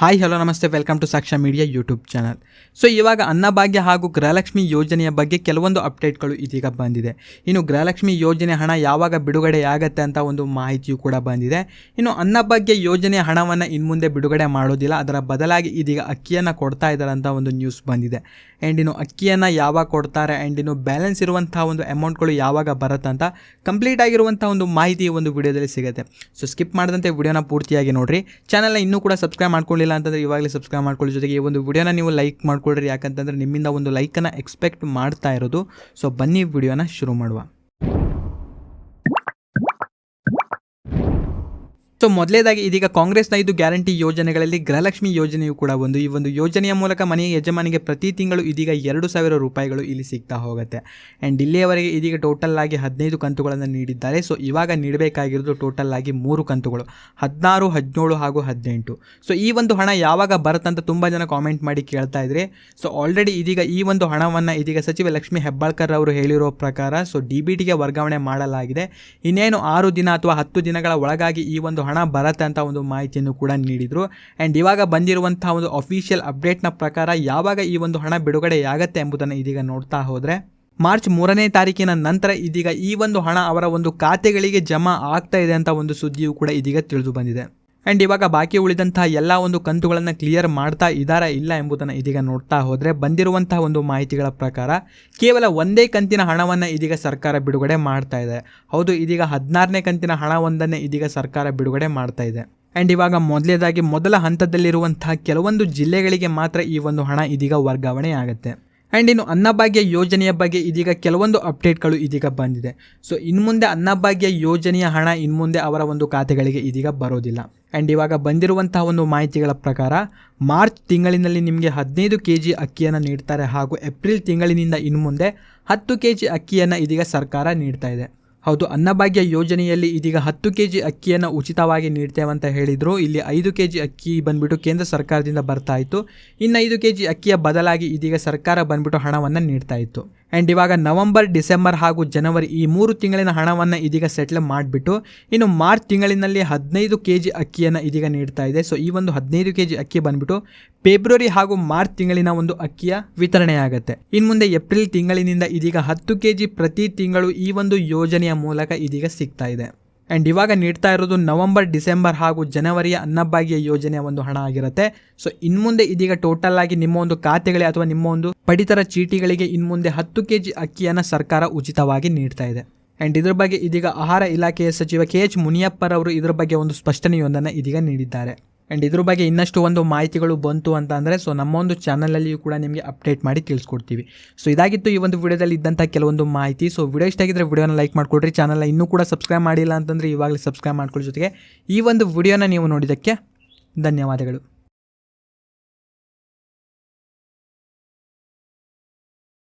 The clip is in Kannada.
ಹಾಯ್ ಹಲೋ ನಮಸ್ತೆ. Welcome to Saksha media YouTube channel so ಇವಾಗ ಅನ್ನಭಾಗ್ಯ ಹಾಗೂ ಗೃಹಲಕ್ಷ್ಮಿ ಯೋಜನೆಯ ಬಗ್ಗೆ ಕೆಲವೊಂದು ಅಪ್ಡೇಟ್ಗಳು ಇದೀಗ ಬಂದಿದೆ. ಇನ್ನು ಗೃಹಲಕ್ಷ್ಮಿ ಯೋಜನೆ ಹಣ ಯಾವಾಗ ಬಿಡುಗಡೆ ಆಗುತ್ತೆ ಅಂತ ಒಂದು ಮಾಹಿತಿಯು ಕೂಡ ಬಂದಿದೆ. ಇನ್ನು ಅನ್ನಭಾಗ್ಯ ಯೋಜನೆಯ ಹಣವನ್ನು ಇನ್ಮುಂದೆ ಬಿಡುಗಡೆ ಮಾಡೋದಿಲ್ಲ. ಅದರ ಬದಲಾಗಿ ಇದೀಗ ಅಕ್ಕಿಯನ್ನು ಕೊಡ್ತಾ ಇದ್ದಾರೆ ಅಂತ ಒಂದು ನ್ಯೂಸ್ ಬಂದಿದೆ. ಆ್ಯಂಡ್ ಇನ್ನು ಅಕ್ಕಿಯನ್ನು ಯಾವಾಗ ಕೊಡ್ತಾರೆ? ಆ್ಯಂಡ್ ಇನ್ನು ಬ್ಯಾಲೆನ್ಸ್ ಇರುವಂಥ ಒಂದು ಅಮೌಂಟ್ಗಳು ಯಾವಾಗ ಬರುತ್ತೆ ಅಂತ ಕಂಪ್ಲೀಟ್ ಆಗಿರುವಂಥ ಒಂದು ಮಾಹಿತಿ ಒಂದು ವಿಡಿಯೋದಲ್ಲಿ ಸಿಗುತ್ತೆ. ಸೊ ಸ್ಕಿಪ್ ಮಾಡದಂತೆ ವಿಡಿಯೋನ ಪೂರ್ತಿಯಾಗಿ ನೋಡಿರಿ. ಚಾನಲ್ನ ಇನ್ನೂ ಕೂಡ ಸಬ್ಸ್ಕ್ರೈಬ್ ಮಾಡ್ಕೊಳ್ಳಿಲ್ಲ ಅಂತಂದರೆ ಇವಾಗಲೇ ಸಬ್ಸ್ಕ್ರೈಬ್ ಮಾಡ್ಕೊಳ್ಳಿ. ಜೊತೆಗೆ ಈ ಒಂದು ವಿಡಿಯೋನ ನೀವು ಲೈಕ್ ಮಾಡ್ಕೊಳ್ರಿ. ಯಾಕಂತಂದರೆ ನಿಮ್ಮಿಂದ ಒಂದು ಲೈಕನ್ನು ಎಕ್ಸ್ಪೆಕ್ಟ್ ಮಾಡ್ತಾ ಇರೋದು. ಸೊ ಬನ್ನಿ ವಿಡಿಯೋನ ಶುರು ಮಾಡುವ. ಸೊ ಮೊದಲೇದಾಗಿ ಇದೀಗ ಕಾಂಗ್ರೆಸ್ನ ಐದು ಗ್ಯಾರಂಟಿ ಯೋಜನೆಗಳಲ್ಲಿ ಗೃಹಲಕ್ಷ್ಮಿ ಯೋಜನೆಯು ಕೂಡ ಒಂದು. ಈ ಒಂದು ಯೋಜನೆಯ ಮೂಲಕ ಮನೆಯ ಯಜಮಾನಿಗೆ ಪ್ರತಿ ತಿಂಗಳು ಇದೀಗ ಎರಡು ಸಾವಿರ ರೂಪಾಯಿಗಳು ಇಲ್ಲಿ ಸಿಗ್ತಾ ಹೋಗುತ್ತೆ. ಆ್ಯಂಡ್ ಇಲ್ಲಿಯವರೆಗೆ ಇದೀಗ ಟೋಟಲ್ ಆಗಿ ಹದಿನೈದು ಕಂತುಗಳನ್ನು ನೀಡಿದ್ದಾರೆ. ಸೊ ಇವಾಗ ನೀಡಬೇಕಾಗಿರೋದು ಟೋಟಲ್ ಆಗಿ ಮೂರು ಕಂತುಗಳು. ಹದಿನಾರು, ಹದಿನೇಳು ಹಾಗೂ ಹದಿನೆಂಟು. ಸೊ ಈ ಒಂದು ಹಣ ಯಾವಾಗ ಬರುತ್ತಂತ ತುಂಬ ಜನ ಕಾಮೆಂಟ್ ಮಾಡಿ ಕೇಳ್ತಾ ಇದ್ರೆ, ಸೊ ಆಲ್ರೆಡಿ ಇದೀಗ ಈ ಒಂದು ಹಣವನ್ನು ಇದೀಗ ಸಚಿವ ಲಕ್ಷ್ಮಿ ಹೆಬ್ಬಾಳ್ಕರ್ ಅವರು ಹೇಳಿರೋ ಪ್ರಕಾರ, ಸೊ ಡಿ ಬಿ ಟಿಗೆ ವರ್ಗಾವಣೆ ಮಾಡಲಾಗಿದೆ. ಇನ್ನೇನು ಆರು ದಿನ ಅಥವಾ ಹತ್ತು ದಿನಗಳ ಒಳಗಾಗಿ ಈ ಒಂದು ಬರತ್ತೆ ಅಂತ ಒಂದು ಮಾಹಿತಿಯನ್ನು ಕೂಡ ನೀಡಿದರು. ಆ್ಯಂಡ್ ಇವಾಗ ಬಂದಿರುವಂಥ ಒಂದು ಅಫಿಷಿಯಲ್ ಅಪ್ಡೇಟ್ನ ಪ್ರಕಾರ ಯಾವಾಗ ಈ ಒಂದು ಹಣ ಬಿಡುಗಡೆಯಾಗತ್ತೆ ಎಂಬುದನ್ನು ಇದೀಗ ನೋಡ್ತಾ ಹೋದರೆ, ಮಾರ್ಚ್ ಮೂರನೇ ತಾರೀಕಿನ ನಂತರ ಇದೀಗ ಈ ಒಂದು ಹಣ ಅವರ ಒಂದು ಖಾತೆಗಳಿಗೆ ಜಮಾ ಆಗ್ತಾ ಇದೆ ಅಂತ ಒಂದು ಸುದ್ದಿಯು ಕೂಡ ಇದೀಗ ತಿಳಿದು ಬಂದಿದೆ. ಆ್ಯಂಡ್ ಇವಾಗ ಬಾಕಿ ಉಳಿದಂತಹ ಎಲ್ಲ ಒಂದು ಕಂತುಗಳನ್ನು ಕ್ಲಿಯರ್ ಮಾಡ್ತಾ ಇದ್ದಾರಾ ಇಲ್ಲ ಎಂಬುದನ್ನು ಇದೀಗ ನೋಡ್ತಾ ಹೋದರೆ ಬಂದಿರುವಂತಹ ಒಂದು ಮಾಹಿತಿಗಳ ಪ್ರಕಾರ ಕೇವಲ ಒಂದೇ ಕಂತಿನ ಹಣವನ್ನು ಇದೀಗ ಸರ್ಕಾರ ಬಿಡುಗಡೆ ಮಾಡ್ತಾ ಇದೆ. ಹೌದು, ಇದೀಗ ಹದಿನಾರನೇ ಕಂತಿನ ಹಣವೊಂದನ್ನೇ ಇದೀಗ ಸರ್ಕಾರ ಬಿಡುಗಡೆ ಮಾಡ್ತಾ ಇದೆ. ಆ್ಯಂಡ್ ಇವಾಗ ಮೊದಲೇದಾಗಿ ಮೊದಲ ಹಂತದಲ್ಲಿರುವಂತಹ ಕೆಲವೊಂದು ಜಿಲ್ಲೆಗಳಿಗೆ ಮಾತ್ರ ಈ ಒಂದು ಹಣ ಇದೀಗ ವರ್ಗಾವಣೆ ಆಗುತ್ತೆ. ಆ್ಯಂಡ್ ಇನ್ನು ಅನ್ನಭಾಗ್ಯ ಯೋಜನೆಯ ಬಗ್ಗೆ ಇದೀಗ ಕೆಲವೊಂದು ಅಪ್ಡೇಟ್ಗಳು ಇದೀಗ ಬಂದಿದೆ. ಸೊ ಇನ್ಮುಂದೆ ಅನ್ನಭಾಗ್ಯ ಯೋಜನೆಯ ಹಣ ಇನ್ಮುಂದೆ ಅವರ ಒಂದು ಖಾತೆಗಳಿಗೆ ಇದೀಗ ಬರೋದಿಲ್ಲ. ಆ್ಯಂಡ್ ಇವಾಗ ಬಂದಿರುವಂತಹ ಒಂದು ಮಾಹಿತಿಗಳ ಪ್ರಕಾರ, ಮಾರ್ಚ್ ತಿಂಗಳಿನಲ್ಲಿ ನಿಮಗೆ ಹದಿನೈದು ಕೆ ಜಿ ಅಕ್ಕಿಯನ್ನು ನೀಡ್ತಾರೆ ಹಾಗೂ ಏಪ್ರಿಲ್ ತಿಂಗಳಿನಿಂದ ಇನ್ಮುಂದೆ ಹತ್ತು ಕೆ ಜಿ ಅಕ್ಕಿಯನ್ನು ಇದೀಗ ಸರ್ಕಾರ ನೀಡ್ತಾ ಇದೆ. ಹೌದು, ಅನ್ನಭಾಗ್ಯ ಯೋಜನೆಯಲ್ಲಿ ಇದೀಗ ಹತ್ತು ಕೆ ಜಿ ಅಕ್ಕಿಯನ್ನು ಉಚಿತವಾಗಿ ನೀಡ್ತೇವೆ ಅಂತ ಹೇಳಿದರು. ಇಲ್ಲಿ ಐದು ಕೆ ಜಿ ಅಕ್ಕಿ ಬಂದ್ಬಿಟ್ಟು ಕೇಂದ್ರ ಸರ್ಕಾರದಿಂದ ಬರ್ತಾ ಇತ್ತು. ಇನ್ನು ಐದು ಕೆ ಜಿ ಅಕ್ಕಿಯ ಬದಲಾಗಿ ಇದೀಗ ಸರ್ಕಾರ ಬಂದ್ಬಿಟ್ಟು ಹಣವನ್ನು ನೀಡ್ತಾ ಇತ್ತು. ಆ್ಯಂಡ್ ಇವಾಗ ನವೆಂಬರ್, ಡಿಸೆಂಬರ್ ಹಾಗೂ ಜನವರಿ ಈ ಮೂರು ತಿಂಗಳಿನ ಹಣವನ್ನು ಇದೀಗ ಸೆಟ್ಲ್ ಮಾಡಿಬಿಟ್ಟು ಇನ್ನು ಮಾರ್ಚ್ ತಿಂಗಳಿನಲ್ಲಿ ಹದಿನೈದು ಕೆ ಜಿ ಅಕ್ಕಿಯನ್ನು ಇದೀಗ ನೀಡ್ತಾ ಇದೆ. ಸೊ ಈ ಒಂದು ಹದಿನೈದು ಕೆ ಜಿ ಅಕ್ಕಿ ಬಂದ್ಬಿಟ್ಟು ಫೆಬ್ರವರಿ ಹಾಗೂ ಮಾರ್ಚ್ ತಿಂಗಳಿನ ಒಂದು ಅಕ್ಕಿಯ ವಿತರಣೆಯಾಗುತ್ತೆ. ಇನ್ನು ಮುಂದೆ ಏಪ್ರಿಲ್ ತಿಂಗಳಿನಿಂದ ಇದೀಗ ಹತ್ತು ಕೆ ಜಿ ಪ್ರತಿ ತಿಂಗಳು ಈ ಒಂದು ಯೋಜನೆಯ ಮೂಲಕ ಇದೀಗ ಸಿಗ್ತಾ ಇದೆ. ಆ್ಯಂಡ್ ಇವಾಗ ನೀಡ್ತಾ ಇರೋದು ನವಂಬರ್, ಡಿಸೆಂಬರ್ ಹಾಗೂ ಜನವರಿಯ ಅನ್ನಭಾಗ್ಯ ಯೋಜನೆಯ ಒಂದು ಹಣ ಆಗಿರುತ್ತೆ. ಸೊ ಇನ್ಮುಂದೆ ಇದೀಗ ಟೋಟಲ್ ಆಗಿ ನಿಮ್ಮ ಒಂದು ಖಾತೆಗಳೇ ಅಥವಾ ನಿಮ್ಮ ಒಂದು ಪಡಿತರ ಚೀಟಿಗಳಿಗೆ ಇನ್ಮುಂದೆ ಹತ್ತು ಕೆ ಜಿ ಅಕ್ಕಿಯನ್ನು ಸರ್ಕಾರ ಉಚಿತವಾಗಿ ನೀಡ್ತಾ ಇದೆ. ಆ್ಯಂಡ್ ಇದ್ರ ಬಗ್ಗೆ ಇದೀಗ ಆಹಾರ ಇಲಾಖೆಯ ಸಚಿವ ಕೆ ಎಚ್ ಮುನಿಯಪ್ಪರವರು ಇದರ ಬಗ್ಗೆ ಒಂದು ಸ್ಪಷ್ಟನೆಯೊಂದನ್ನು ಇದೀಗ ನೀಡಿದ್ದಾರೆ. ಆ್ಯಂಡ್ ಇದ್ರ ಬಗ್ಗೆ ಇನ್ನಷ್ಟು ಒಂದು ಮಾಹಿತಿಗಳು ಬಂತು ಅಂತ ಅಂದರೆ ಸೊ ನಮ್ಮ ಒಂದು ಚಾನಲಲ್ಲಿಯೂ ಕೂಡ ನಿಮಗೆ ಅಪ್ಡೇಟ್ ಮಾಡಿ ತಿಳಿಸ್ಕೊಡ್ತೀವಿ. ಸೊ ಇದಾಗಿತ್ತು ಈ ಒಂದು ವಿಡಿಯೋದಲ್ಲಿ ಇದ್ದಂಥ ಕೆಲವೊಂದು ಮಾಹಿತಿ. ಸೊ ವಿಡಿಯೋ ಇಷ್ಟ ಆಗಿದ್ರೆ ವಿಡಿಯೋನ ಲೈಕ್ ಮಾಡಿಕೊಡ್ರಿ. ಚಾನಲ್ನ ಇನ್ನೂ ಕೂಡ ಸಬ್ಸ್ಕ್ರೈಬ್ ಮಾಡಿಲ್ಲ ಅಂತಂದರೆ ಇವಾಗಲೇ ಸಬ್ಸ್ಕ್ರೈಬ್ ಮಾಡ್ಕೊಳ್ಳೋ ಜೊತೆಗೆ. ಈ ಒಂದು ವಿಡಿಯೋನ ನೀವು ನೋಡಿದ್ದಕ್ಕೆ ಧನ್ಯವಾದಗಳು.